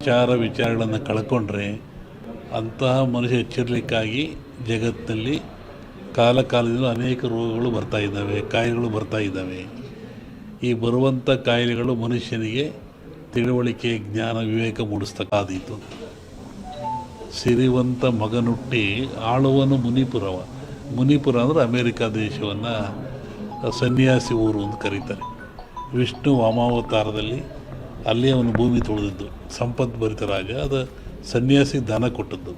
ವಿಚಾರ ವಿಚಾರಗಳನ್ನು ಕಳ್ಕೊಂಡ್ರೆ ಅಂತಹ ಮನುಷ್ಯ ಎಚ್ಚರಲಿಕ್ಕಾಗಿ ಜಗತ್ತಿನಲ್ಲಿ ಕಾಲ ಕಾಲದಿಂದ ಅನೇಕ ರೋಗಗಳು ಬರ್ತಾ ಇದ್ದಾವೆ, ಕಾಯಿಲೆಗಳು ಬರ್ತಾ ಇದ್ದಾವೆ. ಈ ಬರುವಂಥ ಕಾಯಿಲೆಗಳು ಮನುಷ್ಯನಿಗೆ ತಿಳುವಳಿಕೆ, ಜ್ಞಾನ, ವಿವೇಕ ಮೂಡಿಸ್ತಕ್ಕಾದೀತು. ಸಿರಿವಂತ ಮಗನುಟ್ಟಿ ಆಳುವನು ಮುನಿಪುರವ. ಮುನಿಪುರ ಅಂದರೆ ಅಮೇರಿಕಾ ದೇಶವನ್ನು ಸನ್ಯಾಸಿ ಊರು ಅಂತ ಕರೀತಾರೆ. ವಿಷ್ಣು ವಾಮಾವತಾರದಲ್ಲಿ ಅಲ್ಲಿ ಅವನು ಭೂಮಿ ತುಳಿದಿದ್ದು. ಸಂಪದ್ಭರಿತ ರಾಜ ಅದು ಸನ್ಯಾಸಿ ದಾನ ಕೊಟ್ಟದ್ದು.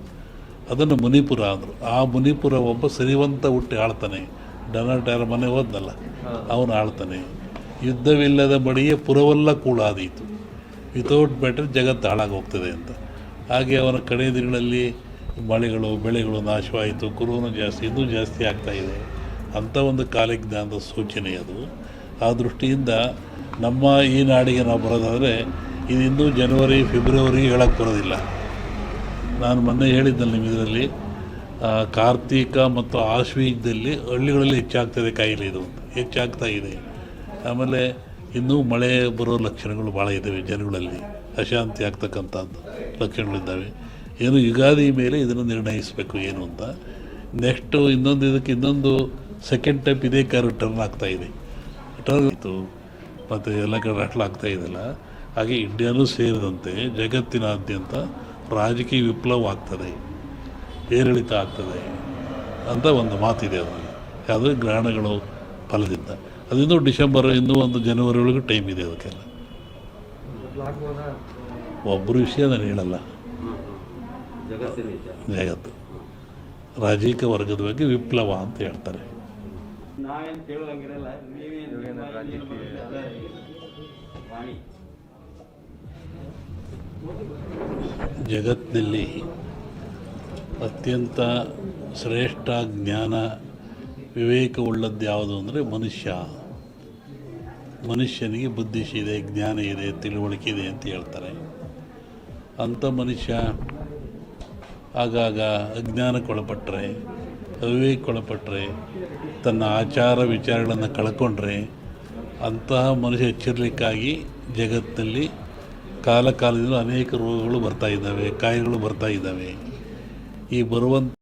ಅದನ್ನು ಮುನಿಪುರ ಅಂದರು. ಆ ಮುನಿಪುರ ಒಬ್ಬ ಸಿರಿವಂತ ಹುಟ್ಟಿ ಆಳ್ತಾನೆ. ಡೊನಾಲ್ಡ್ ಯಾರ ಮನೆ ಹೋದ್ನಲ್ಲ, ಅವನು ಆಳ್ತಾನೆ. ಯುದ್ಧವಿಲ್ಲದ ಬಳಿಯೇ ಪುರವೆಲ್ಲ ಕೂಳಾದೀತು. ವಿತೌಟ್ ಬೆಟರ್ ಜಗತ್ತು ಹಾಳಾಗಿ ಹೋಗ್ತದೆ ಅಂತ. ಹಾಗೆ ಅವನ ಕಡೆ ದಿನಗಳಲ್ಲಿ ಮಳೆಗಳು, ಬೆಳೆಗಳು ನಾಶವಾಯಿತು. ಕುರುವನು ಜಾಸ್ತಿ, ಇನ್ನೂ ಜಾಸ್ತಿ ಆಗ್ತಾ ಇದೆ ಅಂಥ ಒಂದು ಕಾಲಜ್ಞಾನದ ಸೂಚನೆ ಅದು. ಆ ದೃಷ್ಟಿಯಿಂದ ನಮ್ಮ ಈ ನಾಡಿಗೆ ನಾವು ಬರೋದಾದರೆ ಇದು ಇನ್ನೂ ಜನವರಿ, ಫೆಬ್ರವರಿ ಹೇಳಕ್ಕೆ ಬರೋದಿಲ್ಲ. ನಾನು ಮೊನ್ನೆ ಹೇಳಿದ್ದಲ್ಲ ನಿಮ್ಮ ಇದರಲ್ಲಿ ಕಾರ್ತೀಕ ಮತ್ತು ಆಶ್ವೀಜದಲ್ಲಿ ಹಳ್ಳಿಗಳಲ್ಲಿ ಹೆಚ್ಚಾಗ್ತದೆ ಕಾಯಿಲೆ ಇದು ಹೆಚ್ಚಾಗ್ತಾ ಇದೆ. ಆಮೇಲೆ ಇನ್ನೂ ಮಳೆ ಬರೋ ಲಕ್ಷಣಗಳು ಭಾಳ ಇದ್ದಾವೆ ಜನಗಳಲ್ಲಿ. ಅಶಾಂತಿ ಆಗ್ತಕ್ಕಂಥದ್ದು ಲಕ್ಷಣಗಳಿದ್ದಾವೆ. ಏನು ಯುಗಾದಿ ಮೇಲೆ ಇದನ್ನು ನಿರ್ಣಯಿಸಬೇಕು ಏನು ಅಂತ. ನೆಕ್ಸ್ಟು ಇನ್ನೊಂದು ಇದಕ್ಕೆ ಇನ್ನೊಂದು ಸೆಕೆಂಡ್ ಟೈಪ್ ಇದೇ ಕಾರು ಟರ್ನ್ ಆಗ್ತಾ ಇದೆ. ಟರ್ನ್ ಇತ್ತು ಮತ್ತು ಎಲ್ಲ ಕಡೆ ರಟ್ಲ್ ಆಗ್ತಾ ಇದೆಯಲ್ಲ ಹಾಗೆ ಇಂಡಿಯಾನೂ ಸೇರಿದಂತೆ ಜಗತ್ತಿನಾದ್ಯಂತ ರಾಜಕೀಯ ವಿಪ್ಲವ ಆಗ್ತದೆ ಏರಿಳಿತ ಆಗ್ತದೆ ಅಂತ ಒಂದು ಮಾತಿದೆ ಅದರಲ್ಲಿ. ಯಾವುದೇ ಗ್ರಹಣಗಳು ಫಲದಿಂದ. ಅದಿಂದ ಡಿಸೆಂಬರ್ ಇನ್ನೂ ಒಂದು ಜನವರಿ ಒಳಗೆ ಟೈಮ್ ಇದೆ ಅದಕ್ಕೆಲ್ಲ. ಒಬ್ಬರು ವಿಷಯ ನಾನು ಹೇಳಲ್ಲ. ಜಗತ್ತು. ರಾಜಕೀಯ ವರ್ಗದ ಬಗ್ಗೆ ವಿಪ್ಲವ ಅಂತ ಹೇಳ್ತಾರೆ. ನಾವೇನು ಕೇಳುವಂಗಿರಲ್ಲ ನೀವೇನು ವಾಣಿ. ಜಗತ್ತಿನಲ್ಲಿ ಅತ್ಯಂತ ಶ್ರೇಷ್ಠ ಜ್ಞಾನ ವಿವೇಕವುಳ್ಳದ್ದು ಯಾವುದು ಅಂದರೆ ಮನುಷ್ಯ. ಮನುಷ್ಯನಿಗೆ ಬುದ್ಧಿಶಿ ಇದೆ ಜ್ಞಾನ ಇದೆ ತಿಳುವಳಿಕೆ ಇದೆ ಅಂತ ಹೇಳ್ತಾರೆ. ಅಂಥ ಮನುಷ್ಯ ಆಗಾಗ ಅಜ್ಞಾನಕ್ಕೊಳಪಟ್ಟರೆ ಅವಿವೇಕಕ್ಕೊಳಪಟ್ಟರೆ ತನ್ನ ಆಚಾರ ವಿಚಾರಗಳನ್ನು ಕಳ್ಕೊಂಡ್ರೆ ಅಂತಹ ಮನುಷ್ಯ ಎಚ್ಚರಿಲಿಕ್ಕಾಗಿ ಜಗತ್ತಿನಲ್ಲಿ ಕಾಲ ಕಾಲದಿಂದ ಅನೇಕ ರೋಗಗಳು ಬರ್ತಾ ಇದ್ದಾವೆ, ಕಾಯಿಲೆಗಳು ಬರ್ತಾ ಇದ್ದಾವೆ. ಈ ಬರುವಂಥ